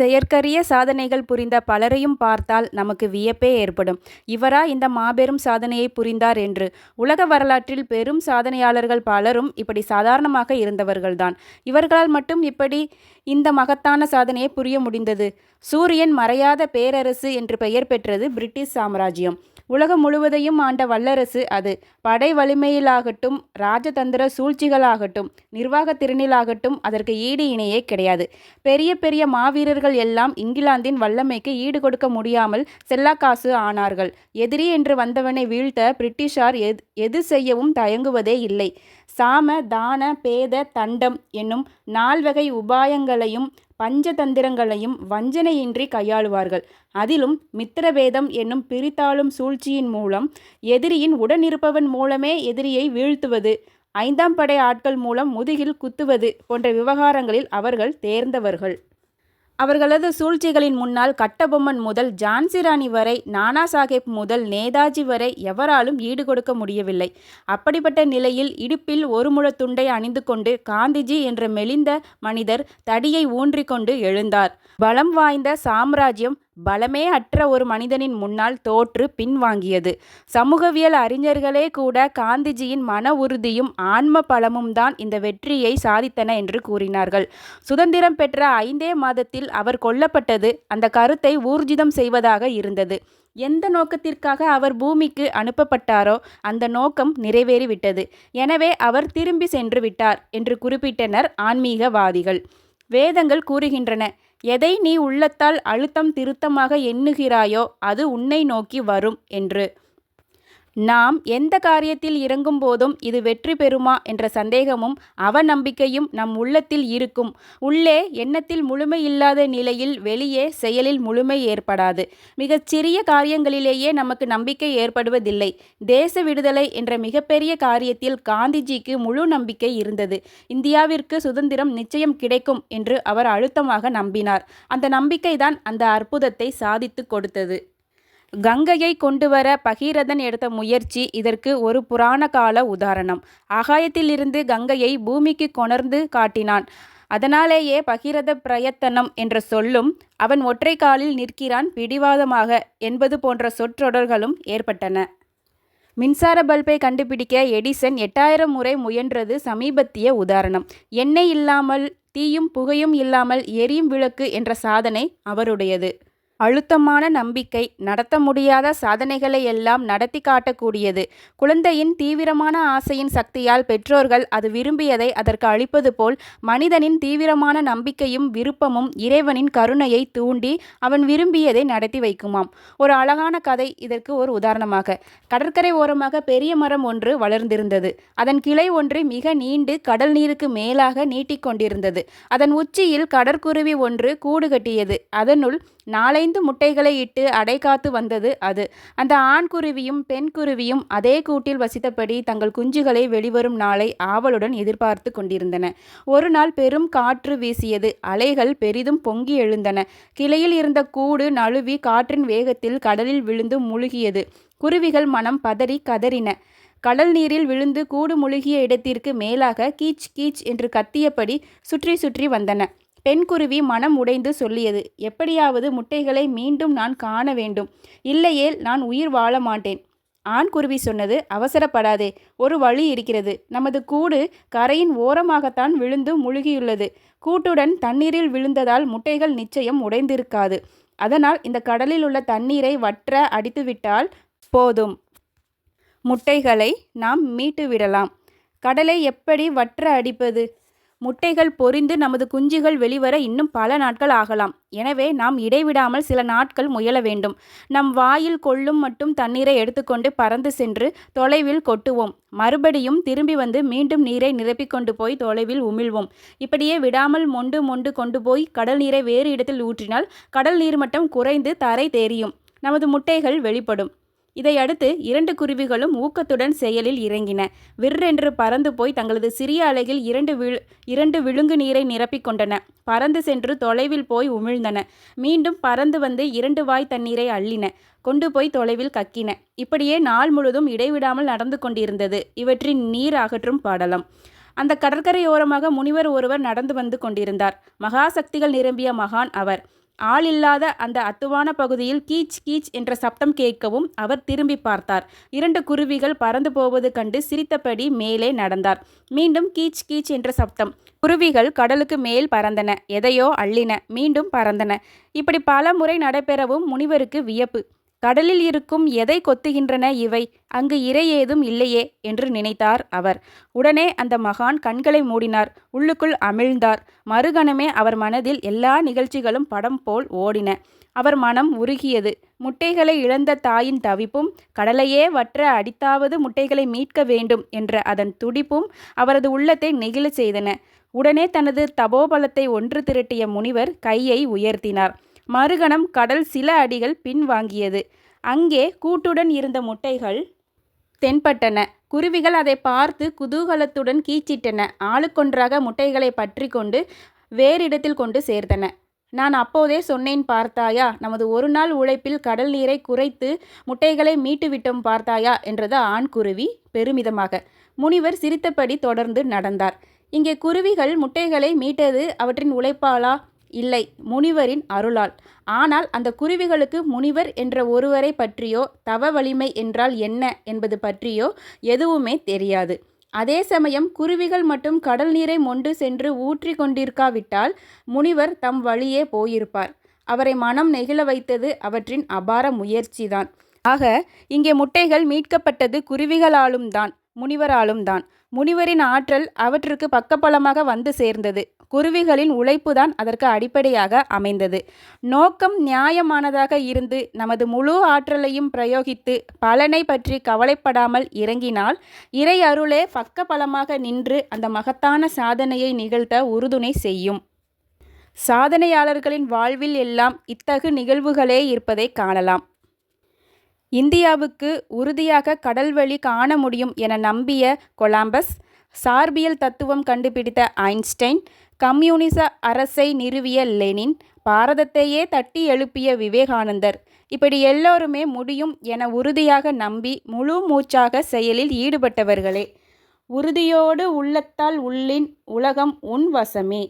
செயற்கரிய சாதனைகள் புரிந்த பலரையும் பார்த்தால் நமக்கு வியப்பே ஏற்படும். இவரா இந்த மாபெரும் சாதனையை புரிந்தார் என்று. உலக வரலாற்றில் பெரும் சாதனையாளர்கள் பலரும் இப்படி சாதாரணமாக இருந்தவர்கள்தான். இவர்களால் மட்டும் இப்படி இந்த மகத்தான சாதனையை புரிய முடிந்தது? சூரியன் மறையாத பேரரசு என்று பெயர் பெற்றது பிரிட்டிஷ் சாம்ராஜ்யம். உலகம் முழுவதையும் ஆண்ட வல்லரசு அது. படை வலிமையிலாகட்டும் ராஜதந்திர சூழ்ச்சிகளாகட்டும் நிர்வாகத் திறனிலாகட்டும் அதற்கு ஈடு இணையே கிடையாது. பெரிய பெரிய மாவீரர்கள் எல்லாம் இங்கிலாந்தின் வல்லமைக்கு ஈடு கொடுக்க முடியாமல் செல்லாக்காசு ஆனார்கள். எதிரி என்று வந்தவனை வீழ்த்த பிரிட்டிஷார் எது எது செய்யவும் தயங்குவதே இல்லை. சாம தான பேத தண்டம் என்னும் நால்வகை உபாயங்களையும் பஞ்சதந்திரங்களையும் வஞ்சனையின்றி கையாளுவார்கள். அதிலும் மித்திரபேதம் என்னும் பிரித்தாளும் சூழ்ச்சியின் மூலம் எதிரியின் உடனிருப்பவன் மூலமே எதிரியை வீழ்த்துவது ஐந்தாம் படை ஆட்கள் மூலம் முதுகில் குத்துவது போன்ற விவகாரங்களில் அவர்கள் தேர்ந்தவர்கள். அவர்களது சூழ்ச்சிகளின் முன்னால் கட்டபொம்மன் முதல் ஜான்சி ராணி வரை நானாசாஹேப் முதல் நேதாஜி வரை எவராலும் ஈடுகொடுக்க முடியவில்லை. அப்படிப்பட்ட நிலையில் இடுப்பில் ஒரு முழ துண்டை அணிந்து கொண்டு காந்திஜி என்ற மெலிந்த மனிதர் தடியை ஊன்றிக்கொண்டு எழுந்தார். பலம் வாய்ந்த சாம்ராஜ்யம் பலமே அற்ற ஒரு மனிதனின் முன்னால் தோற்று பின்வாங்கியது. சமூகவியல் அறிஞர்களே கூட காந்திஜியின் மன உறுதியும் ஆன்ம பலமும்தான் இந்த வெற்றியை சாதித்தன என்று கூறினார்கள். சுதந்திரம் பெற்ற ஐந்தே மாதத்தில் அவர் கொல்லப்பட்டது அந்த கருத்தை ஊர்ஜிதம் செய்வதாக இருந்தது. எந்த நோக்கத்திற்காக அவர் பூமிக்கு அனுப்பப்பட்டாரோ அந்த நோக்கம் நிறைவேறிவிட்டது. எனவே அவர் திரும்பி சென்று விட்டார் என்று குறிப்பிட்டனர் ஆன்மீகவாதிகள். வேதங்கள் கூறுகின்றன எதை நீ உள்ளத்தால் அழுத்தம் திருத்தமாக எண்ணுகிறாயோ அது உன்னை நோக்கி வரும் என்று. நாம் எந்த காரியத்தில் இறங்கும் போதும் இது வெற்றி பெறுமா என்ற சந்தேகமும் அவநம்பிக்கையும் நம் உள்ளத்தில் இருக்கும். உள்ளே எண்ணத்தில் முழுமை இல்லாத நிலையில் வெளியே செயலில் முழுமை ஏற்படாது. மிகச் சிறிய காரியங்களிலேயே நமக்கு நம்பிக்கை ஏற்படுவதில்லை. தேச விடுதலை என்ற மிகப்பெரிய காரியத்தில் காந்திஜிக்கு முழு நம்பிக்கை இருந்தது. இந்தியாவிற்கு சுதந்திரம் நிச்சயம் கிடைக்கும் என்று அவர் அழுத்தமாக நம்பினார். அந்த நம்பிக்கைதான் அந்த அற்புதத்தை சாதித்துக் கொடுத்தது. கங்கையை கொண்டுவர பகீரதன் எடுத்த முயற்சி இதற்கு ஒரு புராண கால உதாரணம். ஆகாயத்திலிருந்து கங்கையை பூமிக்கு கொணர்ந்து காட்டினான். அதனாலேயே பகிரத பிரயத்தனம் என்ற சொல்லும் அவன் ஒற்றை காலில் நிற்கிறான் பிடிவாதமாக என்பது போன்ற சொற்றொடர்களும் ஏற்பட்டன. மின்சார பல்பை கண்டுபிடிக்க எடிசன் எட்டாயிரம் முறை முயன்றது சமீபத்திய உதாரணம். எண்ணெய் இல்லாமல் தீயும் புகையும் இல்லாமல் எரியும் விளக்கு என்ற சாதனை அவருடையது. அழுத்தமான நம்பிக்கை நடத்த முடியாத சாதனைகளை எல்லாம் நடத்தி காட்டக்கூடியது. குழந்தையின் தீவிரமான ஆசையின் சக்தியால் பெற்றோர்கள் அது விரும்பியதை அதற்கு அளிப்பது போல் மனிதனின் தீவிரமான நம்பிக்கையும் விருப்பமும் இறைவனின் கருணையை தூண்டி அவன் விரும்பியதை நடத்தி வைக்குமாம். ஒரு அழகான கதை இதற்கு ஒரு உதாரணமாக. கடற்கரை ஓரமாக பெரிய மரம் ஒன்று வளர்ந்திருந்தது. அதன் கிளை ஒன்று மிக நீண்டு கடல் நீருக்கு மேலாக நீட்டிக் கொண்டிருந்தது. அதன் உச்சியில் கடற்குருவி ஒன்று கூடு கட்டியது. அதனுள் நாலைந்து முட்டைகளை இட்டு அடை காத்து வந்தது அது. அந்த ஆண் குருவியும் பெண் குருவியும் அதே கூட்டில் வசித்தபடி தங்கள் குஞ்சுகளை வெளிவரும் நாளை ஆவலுடன் எதிர்பார்த்து கொண்டிருந்தன. ஒரு நாள் பெரும் காற்று வீசியது. அலைகள் பெரிதும் பொங்கி எழுந்தன. கிளையில் இருந்த கூடு நழுவி காற்றின் வேகத்தில் கடலில் விழுந்து முழுகியது. குருவிகள் மனம் பதறி கதறின. கடல் நீரில் விழுந்து கூடு முழுகிய இடத்திற்கு மேலாக கீச் கீச் என்று கத்தியபடி சுற்றி சுற்றி வந்தன. பெண்குருவி மனம் உடைந்து சொல்லியது எப்படியாவது முட்டைகளை மீண்டும் நான் காண வேண்டும். இல்லையேல் நான் உயிர் வாழ மாட்டேன். ஆண் குருவி சொன்னது அவசரப்படாதே ஒரு வழி இருக்கிறது. நமது கூடு கரையின் ஓரமாகத்தான் விழுந்து முழுகியுள்ளது. கூட்டுடன் தண்ணீரில் விழுந்ததால் முட்டைகள் நிச்சயம் உடைந்திருக்காது. அதனால் இந்த கடலில் உள்ள தண்ணீரை வற்ற அடித்துவிட்டால் போதும். முட்டைகளை நாம் மீட்டுவிடலாம். கடலை எப்படி வற்ற அடிப்பது? முட்டைகள் பொரிந்து நமது குஞ்சுகள் வெளிவர இன்னும் பல நாட்கள் ஆகலாம். எனவே நாம் இடைவிடாமல் சில நாட்கள் முயல வேண்டும். நம் வாயில் கொள்ளும் மட்டும் தண்ணீரை எடுத்துக்கொண்டு பறந்து சென்று தொலைவில் கொட்டுவோம். மறுபடியும் திரும்பி வந்து மீண்டும் நீரை நிரப்பிக் கொண்டு போய் தொலைவில் உமிழ்வோம். இப்படியே விடாமல் மொண்டு மொண்டு கொண்டு போய் கடல் நீரை வேறு இடத்தில் ஊற்றினால் கடல் நீர்மட்டம் குறைந்து தரை தெரியும். நமது முட்டைகள் வெளிப்படும். இதையடுத்து இரண்டு குருவிகளும் ஊக்கத்துடன் செயலில் இறங்கின. விர்ரென்று பறந்து போய் தங்களது சிறிய அலகில் இரண்டு விழு இரண்டு விழுங்கு நீரை நிரப்பிக் கொண்டன. பறந்து சென்று தொலைவில் போய் உமிழ்ந்தன. மீண்டும் பறந்து வந்து இரண்டு வாய் தண்ணீரை அள்ளின. கொண்டு போய் தொலைவில் கக்கின. இப்படியே நாள் முழுதும் இடைவிடாமல் நடந்து கொண்டிருந்தது இவற்றின் நீர் அகற்றும் பாடலம் அந்த கடற்கரையோரமாக முனிவர் ஒருவர் நடந்து வந்து கொண்டிருந்தார். மகாசக்திகள் நிரம்பிய மகான் அவர். ஆள் இல்லாத அந்த அத்துவான பகுதியில் கீச் கீச் என்ற சப்தம் கேட்கவும் அவர் திரும்பி பார்த்தார். இரண்டு குருவிகள் பறந்து போவது கண்டு சிரித்தபடி மேலே நடந்தார். மீண்டும் கீச் கீச் என்ற சப்தம். குருவிகள் கடலுக்கு மேல் பறந்தன. எதையோ அள்ளின. மீண்டும் பறந்தன. இப்படி பல முறை நடைபெறவும் முனிவருக்கு வியப்பு. கடலில் இருக்கும் எதை கொத்துகின்றன இவை? அங்கு இறை ஏதும் இல்லையே என்று நினைத்தார் அவர். உடனே அந்த மகான் கண்களை மூடினார். உள்ளுக்குள் அமிழ்ந்தார். மறுகணமே அவர் மனதில் எல்லா நிகழ்ச்சிகளும் படம் போல் ஓடின. அவர் மனம் உருகியது. முட்டைகளை இழந்த தாயின் தவிப்பும் கடலையே வற்ற அடித்தாவது முட்டைகளை மீட்க வேண்டும் என்ற அதன் துடிப்பும் அவரது உள்ளத்தை நெகிழச் செய்தன. உடனே தனது தபோபலத்தை ஒன்று திரட்டிய முனிவர் கையை உயர்த்தினார். மறுகணம் கடல் சில அடிகள் பின்வாங்கியது அங்கே கூட்டுடன் இருந்த முட்டைகள் தென்பட்டன. குருவிகள் அதை பார்த்து குதூகலத்துடன் கீச்சிட்டன. ஆளுக்கொன்றாக முட்டைகளை பற்றி கொண்டு வேறிடத்தில் கொண்டு சேர்த்தன. நான் அப்போதே சொன்னேன் பார்த்தாயா? நமது ஒரு நாள் உழைப்பில் கடல் நீரை குறைத்து முட்டைகளை மீட்டுவிட்டோம் பார்த்தாயா? என்றது ஆண் குருவி பெருமிதமாக. முனிவர் சிரித்தபடி தொடர்ந்து நடந்தார். இங்கே குருவிகள் முட்டைகளை மீட்டது அவற்றின் உழைப்பாளா? இல்லை முனிவரின் அருளால். ஆனால் அந்த குருவிகளுக்கு முனிவர் என்ற ஒருவரை பற்றியோ தவ வலிமை என்றால் என்ன என்பது பற்றியோ எதுவுமே தெரியாது. அதே சமயம் குருவிகள் மட்டும் கடல் நீரை மொண்டு சென்று ஊற்றி கொண்டிருக்காவிட்டால் முனிவர் தம் வழியே போயிருப்பார். அவரை மனம் நெகிழ வைத்தது அவற்றின் அபார முயற்சிதான். ஆக இங்கே முட்டைகள் மீட்கப்பட்டது குருவிகளாலும் தான் முனிவராலும் தான். முனிவரின் ஆற்றல் அவற்றுக்கு பக்கபலமாக வந்து சேர்ந்தது. குருவிகளின் உழைப்புதான் அதற்கு அடிப்படையாக அமைந்தது. நோக்கம் நியாயமானதாக இருந்து நமது முழு ஆற்றலையும் பிரயோகித்து பலனை பற்றி கவலைப்படாமல் இறங்கினால் இறை அருளே பக்க பலமாக நின்று அந்த மகத்தான சாதனையை நிகழ்த்த உறுதுணை செய்யும். சாதனையாளர்களின் வாழ்வில் எல்லாம் இத்தகு நிகழ்வுகளே இருப்பதை காணலாம். இந்தியாவுக்கு உறுதியாக கடல்வழி காண முடியும் என நம்பிய கொலம்பஸ் சார்பியல் தத்துவம் கண்டுபிடித்த ஐன்ஸ்டைன் கம்யூனிச அரசை நிறுவிய லெனின் பாரதத்தையே தட்டி எழுப்பிய விவேகானந்தர். இப்படி எல்லோருமே முடியும் என உறுதியாக நம்பி முழு மூச்சாக செயலில் ஈடுபட்டவர்களே. உறுதியோடு உள்ளத்தால் உள்ளின் உலகம் உன் வசமே.